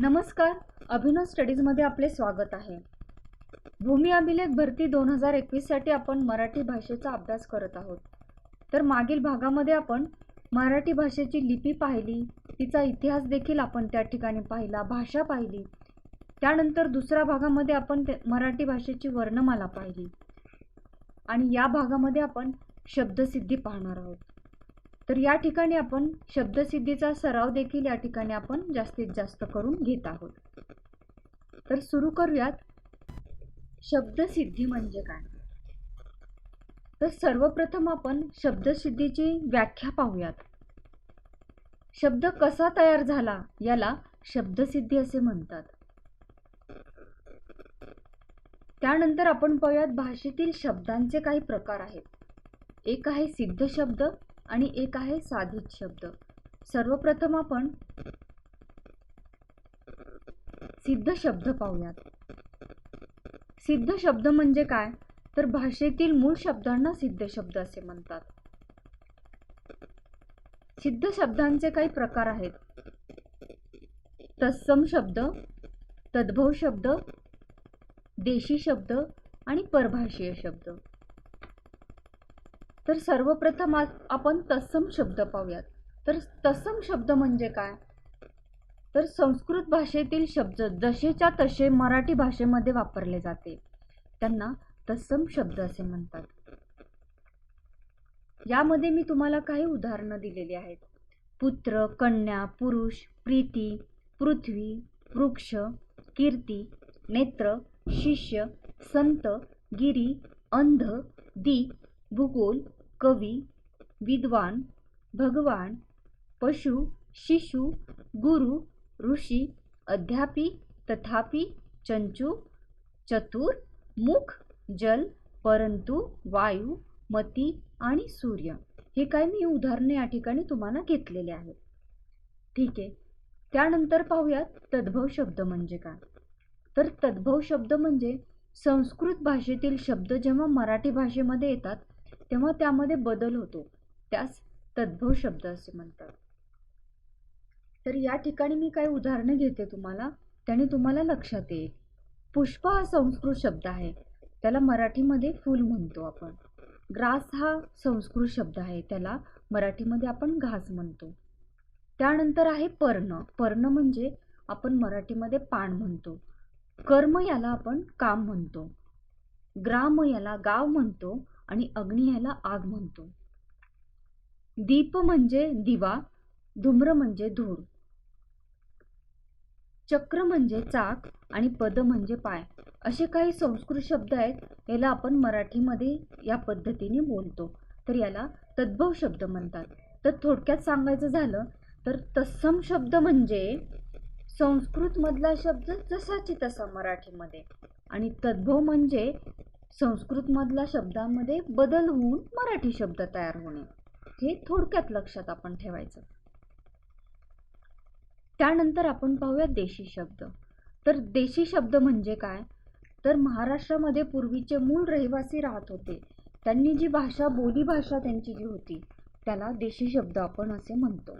नमस्कार. अभिनव स्टडीजमध्ये आपले स्वागत आहे. भूमी अभिलेख भरती दोन हजार एकवीससाठी आपण मराठी भाषेचा अभ्यास करत आहोत. तर मागील भागामध्ये आपण मराठी भाषेची लिपी पाहिली तिचा इतिहास देखील आपण त्या ठिकाणी पाहिला भाषा पाहिली. त्यानंतर दुसऱ्या भागामध्ये आपण मराठी भाषेची वर्णमाला पाहिली. आणि या भागामध्ये आपण शब्दसिद्धी पाहणार आहोत. तर या ठिकाणी आपण शब्दसिद्धीचा सराव देखील या ठिकाणी आपण जास्तीत जास्त करून घेत आहोत. तर सुरू करूयात. शब्दसिद्धी म्हणजे काय? तर सर्वप्रथम आपण शब्दसिद्धीची व्याख्या पाहूयात. शब्द कसा तयार झाला याला शब्दसिद्धी असे म्हणतात. त्यानंतर आपण पाहूयात भाषेतील शब्दांचे काही प्रकार आहेत. एक आहे सिद्ध शब्द आणि एक आहे साधित शब्द. सर्वप्रथम आपण सिद्ध शब्द पाहूयात. सिद्ध शब्द म्हणजे काय? तर भाषेतील मूळ शब्दांना सिद्ध शब्द असे म्हणतात. सिद्ध शब्दांचे काही प्रकार आहेत. तत्सम शब्द तद्भव शब्द देशी शब्द आणि परभाषीय शब्द. तर सर्वप्रथम आज आपण तत्सम शब्द पाहूयात. तर तत्सम शब्द म्हणजे काय? तर संस्कृत भाषेतील शब्द जसेच्या तसे मराठी भाषेमध्ये वापरले जाते. त्यांना तत्सम शब्द असे म्हणतात. यामध्ये मी तुम्हाला काही उदाहरणं दिलेली आहेत. पुत्र कन्या पुरुष प्रीती पृथ्वी वृक्ष कीर्ती नेत्र शिष्य संत गिरी अंध दीप भूगोल कवी विद्वान भगवान पशु शिशु गुरु ऋषी अध्यापी तथापि चंचू चतुर मुख जल परंतु वायू मती आणि सूर्य. हे काय मी उदाहरणे या ठिकाणी तुम्हाला घेतलेले आहेत. ठीक आहे. त्यानंतर पाहूयात तद्भव शब्द म्हणजे काय? तर तद्भव शब्द म्हणजे संस्कृत भाषेतील शब्द जेव्हा मराठी भाषेमध्ये येतात तेव्हा त्यामध्ये बदल होतो. त्यास तद्भव शब्द असे म्हणतात. तर या ठिकाणी मी काही उदाहरणं घेते तुम्हाला. त्याने तुम्हाला लक्षात येईल. पुष्प हा संस्कृत शब्द आहे. त्याला मराठीमध्ये फूल म्हणतो आपण. ग्रास हा संस्कृत शब्द आहे. त्याला मराठीमध्ये आपण घास म्हणतो. त्यानंतर आहे पर्ण. पर्ण म्हणजे आपण मराठीमध्ये पान म्हणतो. कर्म याला आपण काम म्हणतो. ग्राम याला गाव म्हणतो. आणि अग्नी याला आग म्हणतो. दीप म्हणजे दिवा धूम्र म्हणजे धूर. चक्र म्हणजे चाक आणि पद म्हणजे पाय. असे काही संस्कृत शब्द आहेत याला आपण मराठीमध्ये या पद्धतीने बोलतो. तर याला तद्भव शब्द म्हणतात. तर थोडक्यात सांगायचं झालं तर तत्सम शब्द म्हणजे संस्कृतमधला शब्द जसाची तसा मराठीमध्ये. आणि तद्भव म्हणजे संस्कृतमधल्या शब्दांमध्ये बदल होऊन मराठी शब्द तयार होणे. हे थोडक्यात लक्षात आपण ठेवायचं. त्यानंतर आपण पाहूया देशी शब्द. तर देशी शब्द म्हणजे काय? तर महाराष्ट्रामध्ये पूर्वीचे मूळ रहिवासी राहत होते. त्यांनी जी भाषा बोलीभाषा त्यांची जी होती त्याला देशी शब्द आपण असे म्हणतो.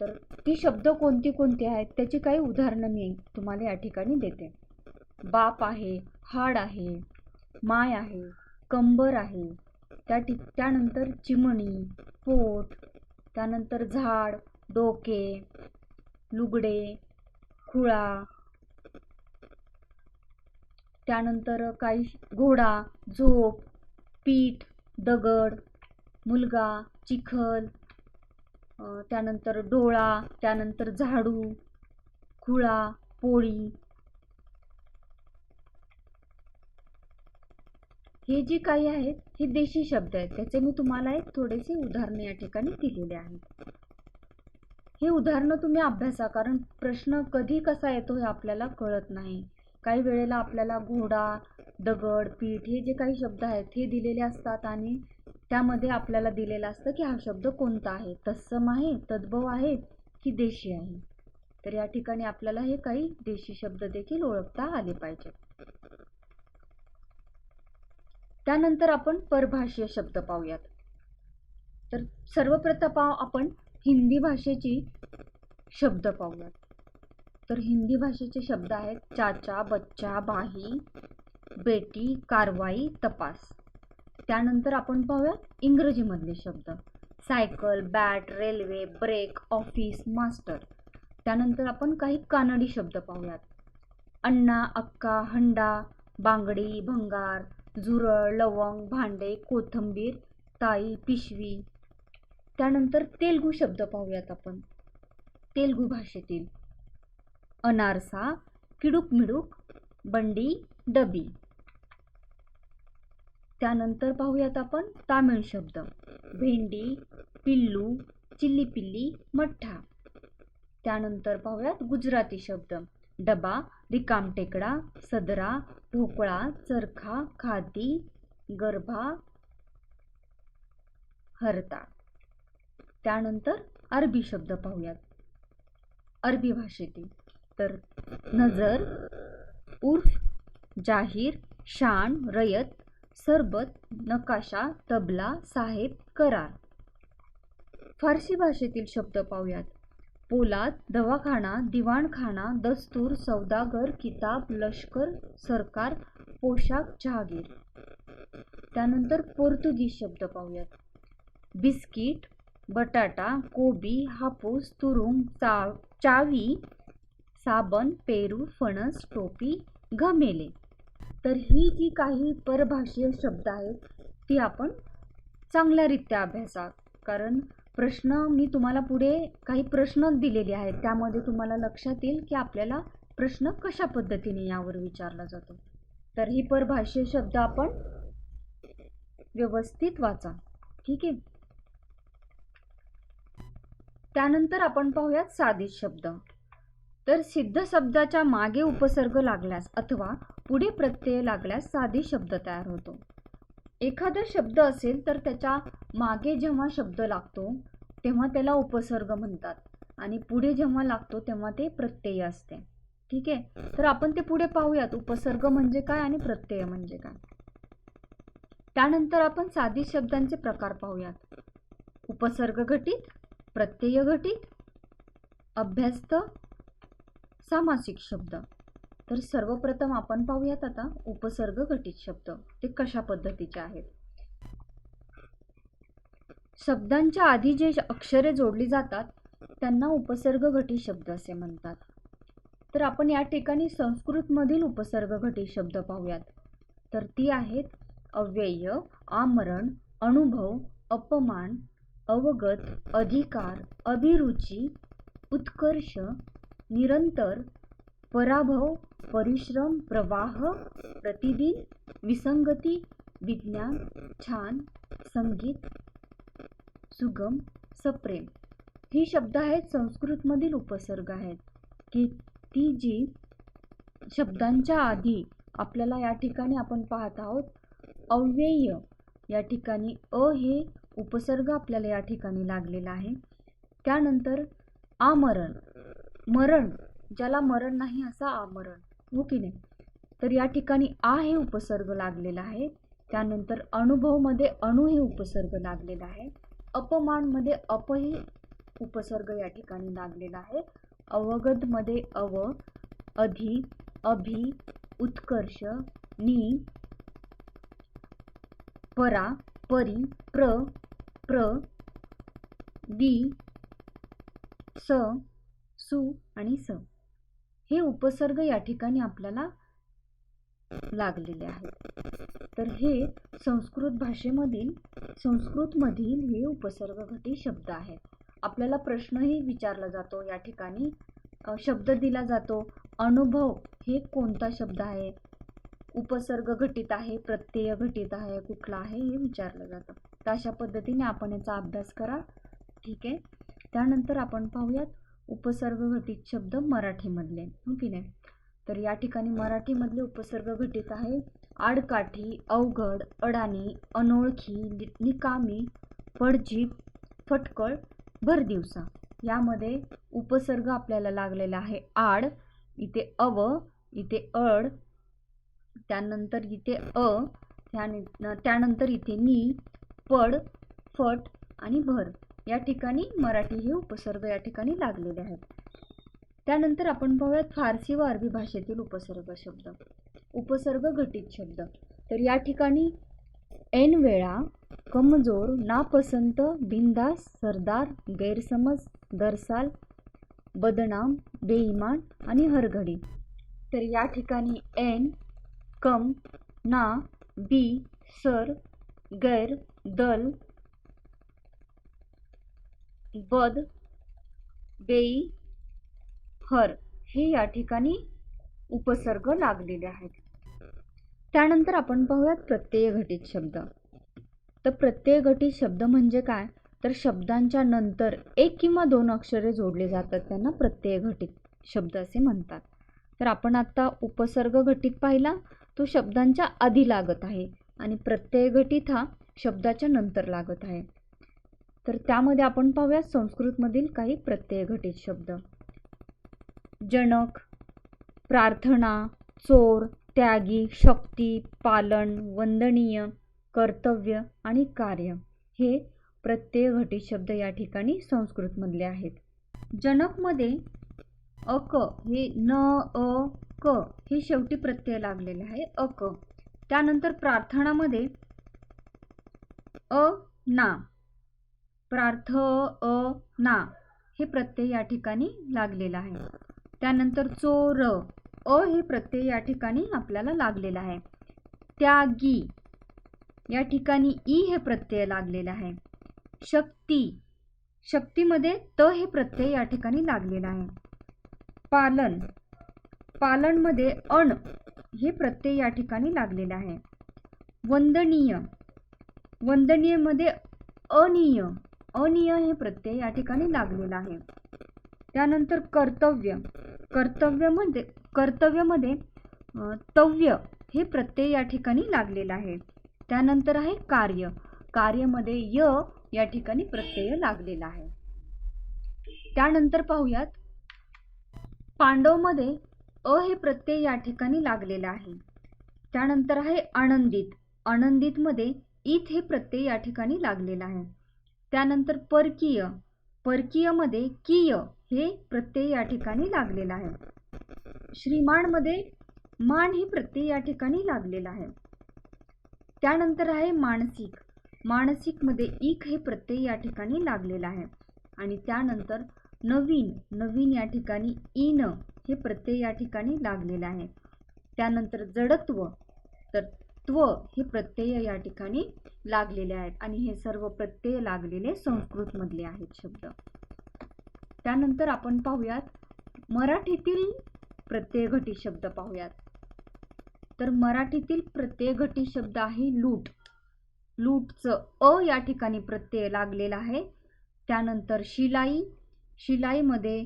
तर ती शब्द कोणती कोणती आहेत त्याची काही उदाहरणं मी तुम्हाला या ठिकाणी देते. बाप आहे हाड आहे माय आहे कंबर आहे त्या ठिक त्यानंतर चिमणी पोट त्यानंतर झाड डोके लुगडे खुळा त्यानंतर काही घोडा झोप पीठ दगड मुलगा चिखल त्यानंतर डोळा त्यानंतर झाडू खुळा पोळी हे जी काही आहेत हे देशी शब्द आहेत. त्याचे मी तुम्हाला एक थोडेसे उदाहरणं या ठिकाणी दिलेले आहेत. हे उदाहरणं तुम्ही अभ्यासा कारण प्रश्न कधी कसा येतो हे आपल्याला कळत नाही. काही वेळेला आपल्याला घोडा दगड पीठ हे जे काही शब्द आहेत हे दिलेले असतात आणि त्यामध्ये आपल्याला दिलेलं असतं की हा शब्द कोणता आहे. तत्सम आहे तद्भव आहे की देशी आहे. तर या ठिकाणी आपल्याला हे काही देशी शब्द देखील ओळखता आले पाहिजेत. त्यानंतर आपण परभाषीय शब्द पाहूयात. तर सर्वप्रथम आपण हिंदी भाषेची शब्द पाहूयात. तर हिंदी भाषेचे शब्द आहेत चाचा बच्चा बाही बेटी कारवाई तपास. त्यानंतर आपण पाहूया इंग्रजीमधले शब्द. Cycle bat railway brake office master. त्यानंतर आपण काही कानडी शब्द पाहूयात. अण्णा अक्का हंडा बांगडी भंगार झुरळ लवंग भांडे कोथंबीर ताई पिशवी. त्यानंतर तेलगू शब्द पाहूयात आपण. तेलगू भाषेतील. अनारसा किडूक मिडूक बंडी डबी. त्यानंतर पाहूयात आपण तामिळ शब्द. भेंडी पिल्लू चिल्ली पिल्ली मठ्ठा. त्यानंतर पाहूयात गुजराती शब्द. डबा रिकामटेकडा सदरा ढोकळा चरखा खादी गरभा हरता. त्यानंतर अरबी शब्द पाहूयात. अरबी भाषेतील. तर नजर उर्फ जाहीर शान रयत सरबत नकाशा तबला साहेब करार. फारसी भाषेतील शब्द पाहूयात. पोलाद दवाखाना दिवाणखाना दस्तूर सौदागर किताब लष्कर सरकार पोशाख जहागीर. त्यानंतर पोर्तुगीज शब्द पाहूयात. बिस्किट बटाटा कोबी हापूस तुरुंग चा चावी साबण पेरू फणस टोपी घमेले. तर ही जी काही परभाषीय शब्द आहेत ती आपण चांगल्यारीत्या अभ्यासा कारण प्रश्न मी तुम्हाला पुढे काही प्रश्न दिलेले आहेत. त्यामध्ये तुम्हाला लक्षात येईल की आपल्याला प्रश्न कशा पद्धतीने यावर विचारला जातो. तर ही परभाषीय शब्द आपण व्यवस्थित वाचा. ठीक आहे? त्यानंतर आपण पाहूयात साधित शब्द. तर सिद्ध शब्दाच्या मागे उपसर्ग लागल्यास अथवा पुढे प्रत्यय लागल्यास साधी शब्द तयार होतो. एखादा शब्द असेल तर त्याच्यामागे जेव्हा शब्द लागतो तेव्हा त्याला उपसर्ग म्हणतात. आणि पुढे जेव्हा लागतो तेव्हा ते प्रत्यय असते. ठीक आहे? तर आपण ते पुढे पाहूयात. उपसर्ग म्हणजे काय आणि प्रत्यय म्हणजे काय? त्यानंतर आपण साधी शब्दांचे प्रकार पाहूयात. उपसर्ग घटित प्रत्यय घटित अभ्यस्त सामासिक शब्द. तर सर्वप्रथम आपण पाहूयात आता उपसर्ग घटित शब्द. ते कशा पद्धतीचे आहेत? शब्दांच्या आधी जे अक्षरे जोडली जातात त्यांना उपसर्ग घटित शब्द असे म्हणतात. तर आपण या ठिकाणी संस्कृतमधील उपसर्ग घटित शब्द पाहूयात. तर ती आहेत अव्यय आमरण अनुभव अपमान अवगत अधिकार अभिरुची उत्कर्ष निरंतर पराभव परिश्रम प्रवाह प्रतिदिन विसंगती विज्ञान छान संगीत सुगम सप्रेम. ही शब्द आहेत संस्कृतमधील उपसर्ग आहेत. की ती जी शब्दांच्या आधी आपल्याला या ठिकाणी आपण पाहत आहोत अव्यय या ठिकाणी अ हे उपसर्ग आपल्याला या ठिकाणी लागलेला आहे. त्यानंतर आमरण मरण ज्याला मरण नाही असा आमरण. हो की नाही? तर या ठिकाणी आ हे उपसर्ग लागलेला आहे. त्यानंतर अनुभवमध्ये अणु हे उपसर्ग लागलेला आहे. अपमानमध्ये अप हे उपसर्ग या ठिकाणी लागलेला आहे. अवगतमध्ये अव अधि अभि उत्कर्ष नी परा परी प्र प्र वि स सु आणि स. हे उपसर्ग या ठिकाणी आपल्याला लागलेले आहेत. तर हे संस्कृत भाषेमधील संस्कृतमधील हे उपसर्ग घटित शब्द आहेत. आपल्याला प्रश्नही विचारला जातो या ठिकाणी. शब्द दिला जातो. अनुभव हे कोणता शब्द आहे? उपसर्ग घटित आहे प्रत्यय घटित आहे कुठला आहे हे विचारलं जातं. तर अशा पद्धतीने आपण याचा अभ्यास करा. ठीक आहे? त्यानंतर आपण पाहूयात उपसर्ग घटित शब्द मराठीमधले. हो की नाही? तर या ठिकाणी मराठीमधले उपसर्ग घटित आहे. आडकाठी अवघड अडाणी अनोळखी निकामी पडजीप फटकळ भरदिवसा. यामध्ये उपसर्ग आपल्याला लागलेला आहे. आड इथे अव इथे अड त्यानंतर इथे अ त्यानंतर इथे नी पड फट आणि भर. या ठिकाणी मराठी हे उपसर्ग या ठिकाणी लागलेले आहेत. त्यानंतर आपण पाहूयात फारसी व अरबी भाषेतील उपसर्ग शब्द. उपसर्ग घटित शब्द. तर या ठिकाणी ऐन वेळा कमजोर नापसंत बिंदास सरदार गैरसमज दरसाल बदनाम बेईमान आणि हरघडी. तर या ठिकाणी ऐन कम ना बी सर गैर दल बद बेई हर हे या ठिकाणी उपसर्ग लागलेले आहेत. त्यानंतर आपण पाहूयात प्रत्यय घटित शब्द. तर प्रत्यय घटित शब्द म्हणजे काय? तर शब्दांच्या नंतर एक किंवा दोन अक्षरे जोडले जातात त्यांना प्रत्यय घटित शब्द असे म्हणतात. तर आपण आत्ता उपसर्ग घटित पाहिला तो शब्दांच्या आधी लागत आहे आणि प्रत्यय घटित हा शब्दाच्या नंतर लागत आहे. तर त्यामध्ये आपण पाहूयात संस्कृतमधील काही प्रत्यय घटित शब्द. जनक प्रार्थना चोर त्यागी शक्ती पालन वंदनीय कर्तव्य आणि कार्य हे प्रत्यय घटित शब्द या ठिकाणी संस्कृतमधले आहेत. जनकमध्ये अक हे न अ क हे शेवटी प्रत्यय लागलेले आहे. अक. त्यानंतर प्रार्थनामध्ये अ ना प्रार्थ अ ना हे प्रत्यय या ठिकाणी लागलेलं आहे. त्यानंतर चोर अ हे प्रत्यय या ठिकाणी आपल्याला लागलेलं आहे. त्यागी या ठिकाणी ई हे प्रत्यय लागलेलं आहे. शक्ती शक्तीमध्ये त हे प्रत्यय या ठिकाणी लागलेलं आहे. पालन पालनमध्ये अण हे प्रत्यय या ठिकाणी लागलेलं आहे. वंदनीय वंदनीयमध्ये अनिय अनिय हे प्रत्यय या ठिकाणी लागलेलं आहे. त्यानंतर कर्तव्य. कर्तव्यमध्ये म्हणजे, कर्तव्यमध्ये तव्य हे प्रत्यय या ठिकाणी लागलेलं आहे. त्यानंतर आहे कार्य. कार्यमध्ये य या ठिकाणी प्रत्यय लागलेला आहे. त्यानंतर पाहूयात पांडवमध्ये अ हे प्रत्यय या ठिकाणी लागलेला आहे. त्यानंतर आहे आनंदित. आनंदितमध्ये इत हे प्रत्यय या ठिकाणी लागलेला आहे. त्यानंतर परकीय. परकीयमध्ये किय हे प्रत्यय या ठिकाणी लागलेला आहे. श्रीमानमध्ये मान हे प्रत्यय या ठिकाणी लागलेला आहे. त्यानंतर आहे मानसिक. मानसिकमध्ये इक हे प्रत्यय या ठिकाणी लागलेला आहे. आणि त्यानंतर नवीन. नवीन या ठिकाणी इन हे प्रत्यय या ठिकाणी लागलेलं आहे. त्यानंतर जडत्व. तर त्व हे प्रत्यय या ठिकाणी लागलेले आहेत. आणि हे सर्व प्रत्यय लागलेले संस्कृतमधले आहेत शब्द. त्यानंतर आपण पाहूयात मराठीतील प्रत्ययघटी शब्द पाहूयात. तर मराठीतील प्रत्ययघटी शब्द आहे लूट. लूटचं अ या ठिकाणी प्रत्यय लागलेला आहे. त्यानंतर शिलाई. शिलाईमध्ये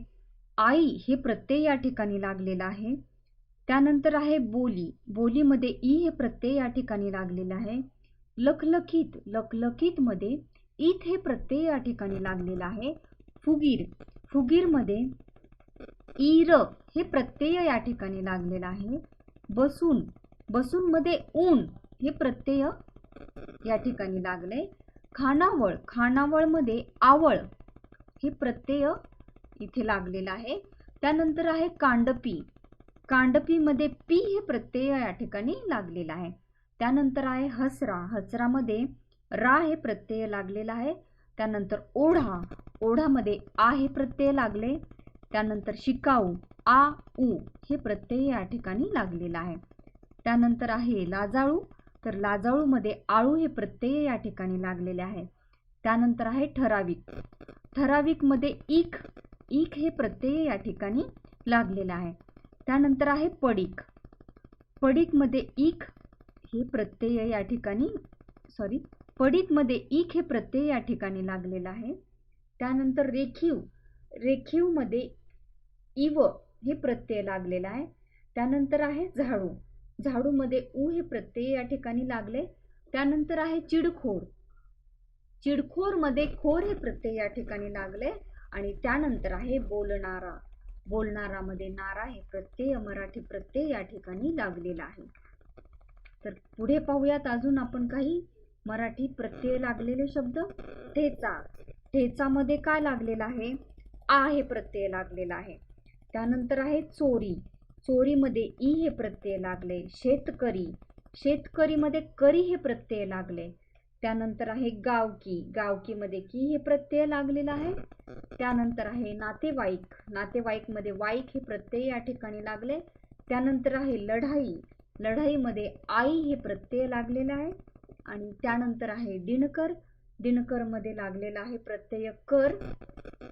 आई हे प्रत्यय या ठिकाणी लागलेलं आहे. त्यानंतर आहे बोली. बोलीमध्ये ई हे प्रत्यय या ठिकाणी लागलेलं आहे. लखलखीत लखलखीतमध्ये ईत हे प्रत्यय या ठिकाणी लागलेलं आहे. फुगीर फुगीरमध्ये ईर हे प्रत्यय या ठिकाणी लागलेलं आहे. बसून बसूनमध्ये ऊन हे प्रत्यय या ठिकाणी लागले खानावळ खानावळमध्ये आवळ हे प्रत्यय इथे लागलेलं आहे. त्यानंतर आहे कांडपी. कांडपीमध्ये पी हे प्रत्यय या ठिकाणी लागलेला आहे. त्यानंतर आहे हसरा. हसरामध्ये रा हे प्रत्यय लागलेला आहे. त्यानंतर ओढा. ओढामध्ये आ हे प्रत्यय लागले. त्यानंतर शिकाऊ. आ उ हे प्रत्यय या ठिकाणी लागलेला आहे. त्यानंतर आहे लाजाळू. तर लाजाळूमध्ये आळू हे प्रत्यय या ठिकाणी लागलेले आहे. त्यानंतर आहे ठराविक. ठराविकमध्ये इक इक हे प्रत्यय या ठिकाणी लागलेलं आहे. त्यानंतर आहे पडीक. पडीकमध्ये इक हे प्रत्यय या ठिकाणी सॉरी पडीकमध्ये इक हे प्रत्यय या ठिकाणी लागलेलं आहे. त्यानंतर रेखीव रेखीवमध्ये इव हे प्रत्यय लागलेला आहे. त्यानंतर आहे झाडू. झाडूमध्ये ऊ हे प्रत्यय या ठिकाणी लागले. त्यानंतर आहे चिडखोर. चिडखोरमध्ये खोर हे प्रत्यय या ठिकाणी लागले आणि त्यानंतर आहे बोलणारा. बोलणारामध्ये नारा हे प्रत्यय मराठी प्रत्यय या ठिकाणी लागलेला आहे. तर पुढे पाहूयात अजून आपण काही मराठी प्रत्यय लागलेले शब्द. ठेचा. ठेचामध्ये काय लागलेला आहे? आ हे प्रत्यय लागलेला आहे. त्यानंतर आहे चोरी. चोरीमध्ये ई हे प्रत्यय लागले. शेतकरी. शेतकरीमध्ये करी हे प्रत्यय लागले. त्यानंतर आहे गावकी. गावकीमध्ये की हे प्रत्यय लागलेला आहे? त्यानंतर आहे नातेवाईक. नातेवाईकमध्ये वाईक हे प्रत्यय या ठिकाणी लागले. त्यानंतर आहे लढाई. लढाईमध्ये आई हे प्रत्यय लागलेला आहे. आणि त्यानंतर आहे दिनकर. दिनकरमध्ये लागलेला आहे प्रत्यय कर.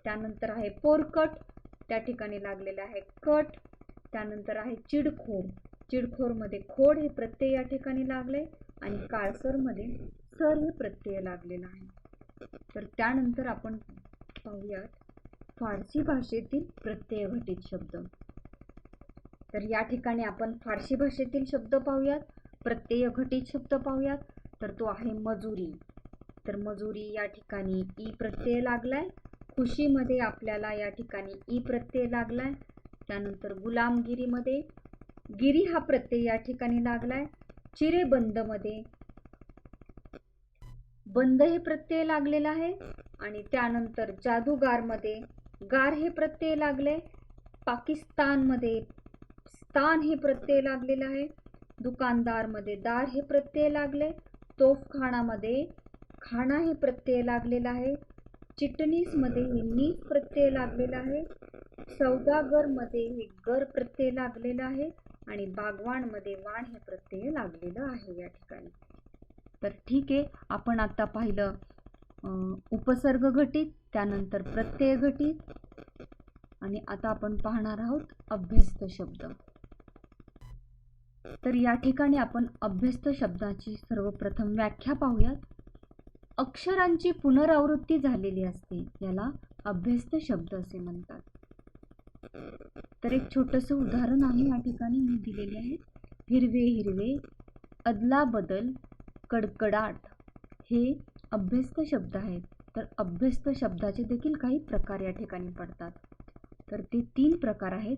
त्यानंतर आहे पोरकट. त्या ठिकाणी लागलेला आहे कट. त्यानंतर आहे चिडखोर. चिडखोरमध्ये खोड हे प्रत्यय या ठिकाणी लागले. आणि काळसरमध्ये सर हे प्रत्यय लागलेला आहे. तर त्यानंतर आपण पाहूयात फारसी भाषेतील प्रत्ययघटित शब्द. तर या ठिकाणी आपण फारसी भाषेतील शब्द पाहूयात प्रत्ययघटित शब्द पाहूयात तर तो आहे मजुरी. तर मजुरी या ठिकाणी ई प्रत्यय लागलाय खुशीमध्ये आपल्याला या ठिकाणी ई प्रत्यय लागलाय त्यानंतर गुलामगिरीमध्ये गिरी हा प्रत्यय या ठिकाणी लागलाय चिरेबंदमध्ये बंद हे प्रत्यय लागलेला आहे आणि त्यानंतर जादूगारमध्ये गार हे प्रत्यय लागले. पाकिस्तानमध्ये स्थान हे प्रत्यय लागलेलं आहे. दुकानदारमध्ये दार हे प्रत्यय लागले. तोफखानामध्ये खाना हे प्रत्यय लागलेला आहे. चिटणीसमध्ये हे नीट प्रत्यय लागलेला आहे. सौदागरमध्ये हे गर प्रत्यय लागलेला आहे आणि बागवानमध्ये वाण हे प्रत्यय लागलेलं आहे या ठिकाणी. तर ठीक आहे आपण आता पाहिलं उपसर्ग घटित त्यानंतर प्रत्यय घटित आणि आता आपण पाहणार आहोत अभ्यस्त शब्द. तर या ठिकाणी आपण अभ्यस्त शब्दाची सर्वप्रथम व्याख्या पाहूयात. अक्षरांची पुनरावृत्ती झालेली असते याला अभ्यस्त शब्द असे म्हणतात. तर एक छोटंसं उदाहरण आहे या ठिकाणी मी दिलेले आहे. हिरवे हिरवे अदला बदल कडकडाट हे अभ्यस्त शब्द आहेत. तर अभ्यस्त शब्दाचे देखील काही प्रकार या ठिकाणी पडतात. तर ते तीन प्रकार आहेत.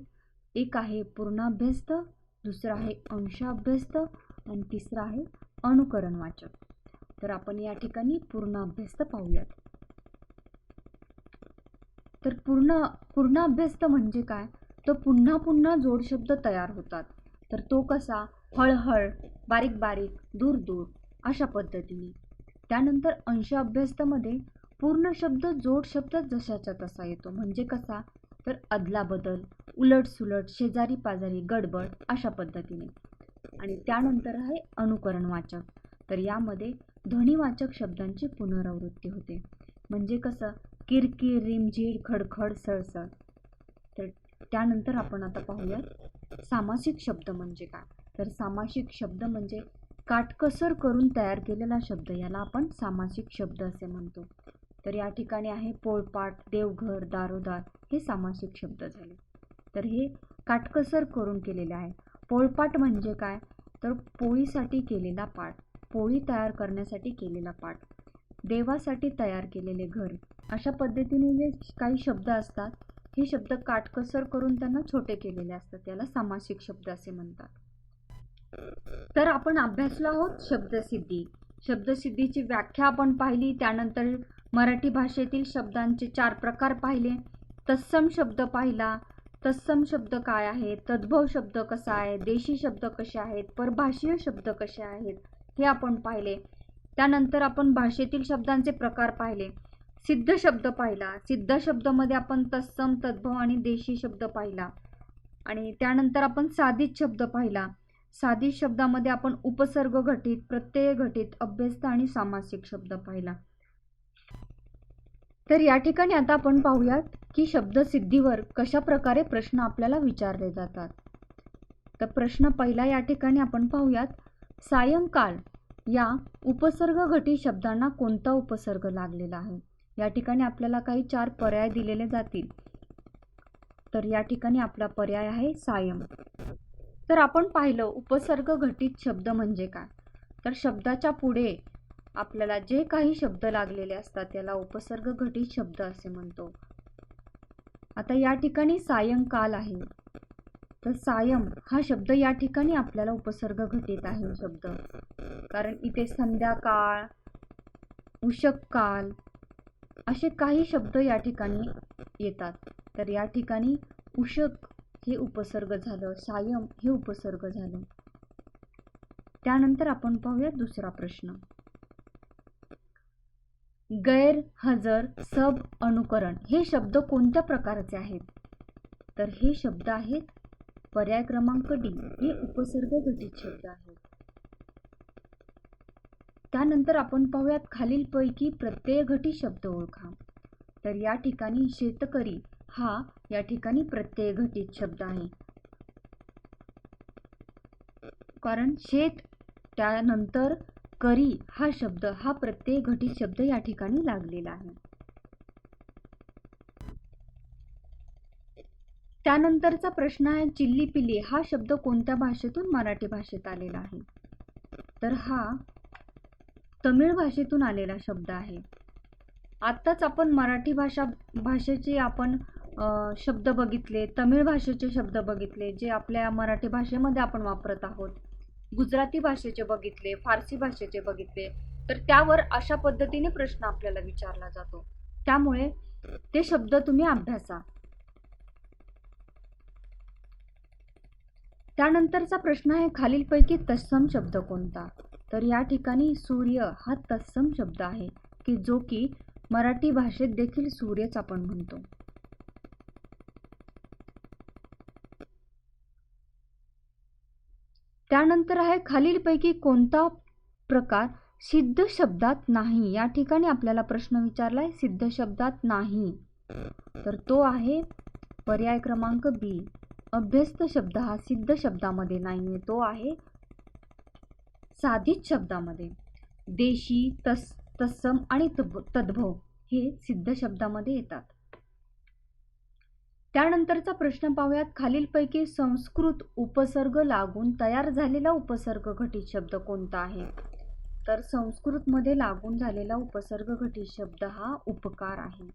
एक आहे पूर्णाभ्यस्त दुसरा आहे अंशाभ्यस्त आणि तिसरा आहे अनुकरणवाचक. तर आपण या ठिकाणी पूर्णाभ्यस्त पाहूयात. तर पूर्ण पूर्णाभ्यस्त म्हणजे काय? तर पुन्हा पुन्हा जोडशब्द तयार होतात. तर तो कसा? हळहळ बारीक बारीक दूर दूर. अशा पद्धतीने. त्यानंतर अंश अभ्यस्तमध्ये पूर्ण शब्द जोड शब्द जशाचा तसा येतो. म्हणजे कसा? तर अदलाबदल उलटसुलट शेजारी पाजारी गडबड अशा पद्धतीने. आणि त्यानंतर आहे अनुकरणवाचक. तर यामध्ये ध्वनिवाचक शब्दांची पुनरावृत्ती होते. म्हणजे कसं? किरकिर रिमझिड खडखड सळसळ. तर त्यानंतर आपण आता पाहूयात सामासिक शब्द म्हणजे काय? तर सामासिक शब्द म्हणजे काटकसर करून तयार केलेला शब्द याला आपण सामासिक शब्द असे म्हणतो. तर या ठिकाणी आहे पोळपाट देवघर दारोदार हे सामासिक शब्द झाले. तर हे काटकसर करून केलेले आहे. पोळपाट म्हणजे काय? तर पोळीसाठी केलेला पाठ पोळी तयार करण्यासाठी केलेला पाठ देवासाठी तयार केलेले घर. अशा पद्धतीने जे काही शब्द असतात हे शब्द काटकसर करून त्यांना छोटे केलेले असतात. त्याला सामासिक शब्द असे म्हणतात. तर आपण अभ्यासलो आहोत शब्दसिद्धी. शब्दसिद्धीची व्याख्या आपण पाहिली त्यानंतर मराठी भाषेतील शब्दांचे चार प्रकार पाहिले. तत्सम शब्द पाहिला. तत्सम शब्द काय आहे? तद्भव शब्द कसा आहे? देशी शब्द कसे आहेत? परभाषीय शब्द कसे आहेत? हे आपण पाहिले. त्यानंतर आपण भाषेतील शब्दांचे प्रकार पाहिले. सिद्ध शब्द पाहिला. सिद्ध शब्दामध्ये आपण तत्सम तद्भव आणि देशी शब्द पाहिला. आणि त्यानंतर आपण साधित शब्द पाहिला. साधी शब्दामध्ये आपण उपसर्ग घटित प्रत्यय घटित अभ्यस्त आणि सामासिक शब्द पाहिला. तर या ठिकाणी आता आपण पाहूयात की शब्दसिद्धीवर कशा प्रकारे प्रश्न आपल्याला विचारले जातात. तर प्रश्न पहिला या ठिकाणी आपण पाहूयात सायंकाळ या उपसर्ग घटित शब्दांना कोणता उपसर्ग लागलेला आहे? या ठिकाणी आपल्याला काही चार पर्याय दिलेले जातील. तर या ठिकाणी आपला पर्याय आहे सायं. तर आपण पाहिलं उपसर्ग घटित शब्द म्हणजे काय? तर शब्दाच्या पुढे आपल्याला जे काही शब्द लागलेले असतात त्याला उपसर्ग घटित शब्द असे म्हणतो. आता या ठिकाणी सायंकाल आहे. तर सायं हा शब्द या ठिकाणी आपल्याला उपसर्ग घटित आहे शब्द. कारण इथे संध्याकाळ उषक काल असे काही शब्द या ठिकाणी येतात. तर या ठिकाणी उषक हे उपसर्ग झालं सायम हे उपसर्ग झालं. त्यानंतर आपण पाहूया दुसरा प्रश्न. गैर हजर सब अनुकरण हे शब्द कोणत्या प्रकारचे आहेत? तर हे शब्द आहेत पर्याय क्रमांक डी हे उपसर्ग घटित शब्द आहेत. त्यानंतर आपण पाहूयात खालीलपैकी प्रत्यय घटित शब्द ओळखा. तर या ठिकाणी शेतकरी हा या ठिकाणी प्रत्यय घटित शब्द आहे. कारण शेत त्यानंतर करी हा शब्द हा प्रत्यय घटित शब्द या ठिकाणी लागलेला आहे. त्यानंतरचा प्रश्न आहे चिल्ली पिली हा शब्द कोणत्या भाषेतून मराठी भाषेत आलेला आहे? तर हा तमिळ भाषेतून आलेला शब्द आहे. आत्ताच आपण मराठी भाषा भाषेचे आपण शब्द बघितले तमिळ भाषेचे शब्द बघितले जे आपल्या मराठी भाषेमध्ये आपण वापरत आहोत. गुजराती भाषेचे बघितले फारसी भाषेचे बघितले तर त्यावर अशा पद्धतीने प्रश्न आपल्याला विचारला जातो. त्यामुळे ते शब्द तुम्ही अभ्यासा. त्यानंतरचा प्रश्न आहे खालीलपैकी तत्सम शब्द कोणता? तर या ठिकाणी सूर्य हा तत्सम शब्द आहे की जो की मराठी भाषेत देखील सूर्यच आपण म्हणतो. त्यानंतर आहे खालीलपैकी कोणता प्रकार सिद्ध शब्दात नाही? या ठिकाणी आपल्याला प्रश्न विचारलाय सिद्ध शब्दात नाही. तर तो आहे पर्याय क्रमांक बी अभ्यस्त शब्द हा सिद्ध शब्दामध्ये नाहीये तो आहे साधित शब्दामध्ये. देशी तस तत्सम आणि तद्भव हे सिद्ध शब्दामध्ये येतात. त्यानंतरचा प्रश्न पाहूयात. खालीलपैकी संस्कृत उपसर्ग लागून तयार झालेला उपसर्ग घटित शब्द कोणता आहे? तर संस्कृतमध्ये लागून झालेला उपसर्ग घटित शब्द हा उपकार आहे.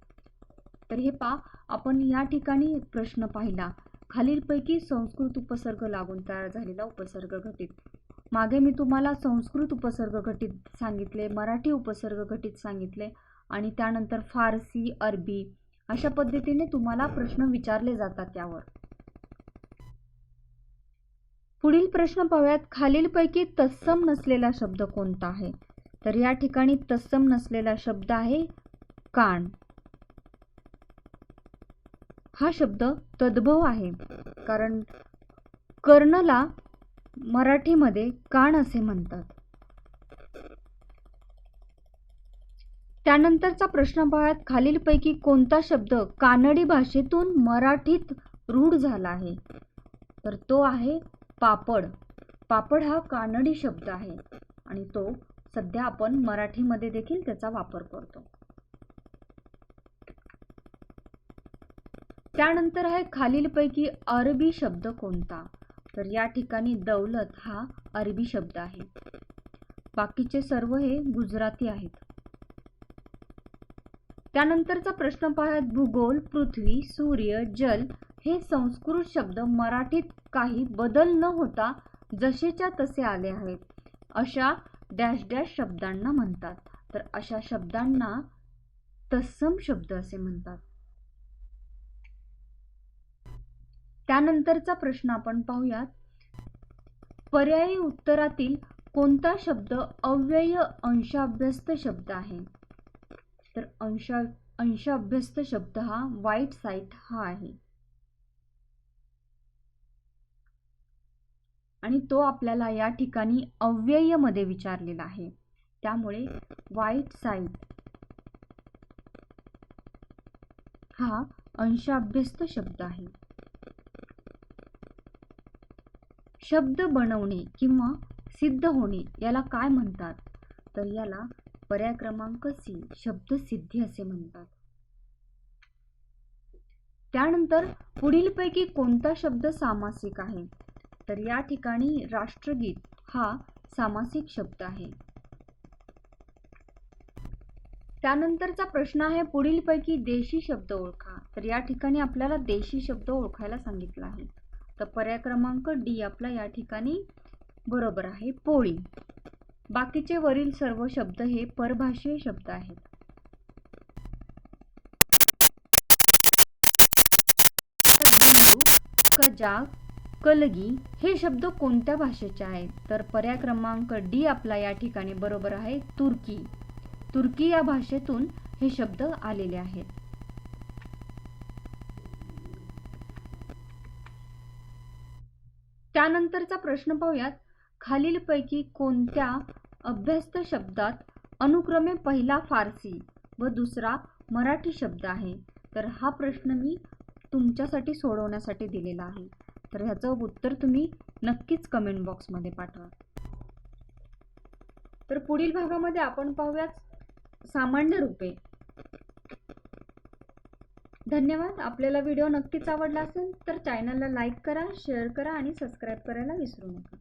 तर हे पा आपण या ठिकाणी प्रश्न पाहिला. खालीलपैकी संस्कृत उपसर्ग लागून तयार झालेला उपसर्ग घटित मागे मी तुम्हाला संस्कृत उपसर्ग घटित सांगितले मराठी उपसर्ग घटित सांगितले आणि त्यानंतर फारसी अरबी अशा पद्धतीने तुम्हाला प्रश्न विचारले जातात त्यावर. पुढील प्रश्न पाहूयात खालीलपैकी तत्सम नसलेला शब्द कोणता आहे? तर या ठिकाणी तत्सम नसलेला शब्द आहे कान. हा शब्द तद्भव आहे कारण कर्णला मराठीमध्ये कान असे म्हणतात. त्यानंतरचा प्रश्न पाहत खालीलपैकी कोणता शब्द कानडी भाषेतून मराठीत रूढ झाला आहे? तर तो आहे पापड. पापड हा कानडी शब्द आहे आणि तो सध्या आपण मराठीमध्ये देखील त्याचा वापर करतो. त्यानंतर आहे खालीलपैकी अरबी शब्द कोणता? तर या ठिकाणी दौलत हा अरबी शब्द आहे. बाकीचे सर्व हे गुजराती आहेत. त्यानंतरचा प्रश्न पाहत भूगोल पृथ्वी सूर्य जल हे संस्कृत शब्द मराठीत काही बदल न होता जसेच्या तसे आले आहेत. अशा डॅश डॅश शब्दांना म्हणतात. तर अशा शब्दांना तत्सम शब्द असे म्हणतात. त्यानंतरचा प्रश्न आपण पाहूयात. पर्यायी उत्तरातील कोणता शब्द अव्यय अंशाभ्यस्त शब्द आहे? तर अंशा अंशाभ्यस्त शब्द हा वाईट साईट हा आहे. आणि तो आपल्याला या ठिकाणी अव्ययमध्ये विचारलेला आहे. त्यामुळे वाईट साईट हा अंशाभ्यस्त शब्द आहे. शब्द बनवणे किंवा सिद्ध होणे याला काय म्हणतात? तर याला पर्याय क्रमांक सी शब्द सिद्धी असे म्हणतात. त्यानंतर पुढीलपैकी कोणता शब्द सामासिक आहे? तर या ठिकाणी राष्ट्रगीत हा सामासिक शब्द आहे. त्यानंतरचा प्रश्न आहे पुढीलपैकी देशी शब्द ओळखा. तर या ठिकाणी आपल्याला देशी शब्द ओळखायला सांगितला आहे. तर पर्याय क्रमांक डी आपला या ठिकाणी बरोबर आहे. पोळी. बाकीचे वरील सर्व शब्द हे परभाषीय शब्द आहेत. का कलगी हे शब्द कोणत्या भाषेचे आहेत? तर पर्याय क्रमांक डी आपला या ठिकाणी बरोबर आहे. तुर्की. तुर्की या भाषेतून हे शब्द आलेले आहेत. त्यानंतरचा प्रश्न पाहूयात. खालीलपैकी कोणत्या अभ्यस्त शब्दात अनुक्रमे पहिला फारसी व दुसरा मराठी शब्द आहे? तर हा प्रश्न मी तुमच्यासाठी सोडवण्यासाठी दिलेला आहे. तर ह्याचं उत्तर तुम्ही नक्कीच कमेंट बॉक्समध्ये पाठवा. तर पुढील भागामध्ये आपण पाहूयात सामान्य रूपे. धन्यवाद. आपल्याला व्हिडिओ नक्कीच आवडला असेल तर चॅनलला लाईक करा शेअर करा आणि सबस्क्राईब करायला विसरू नका.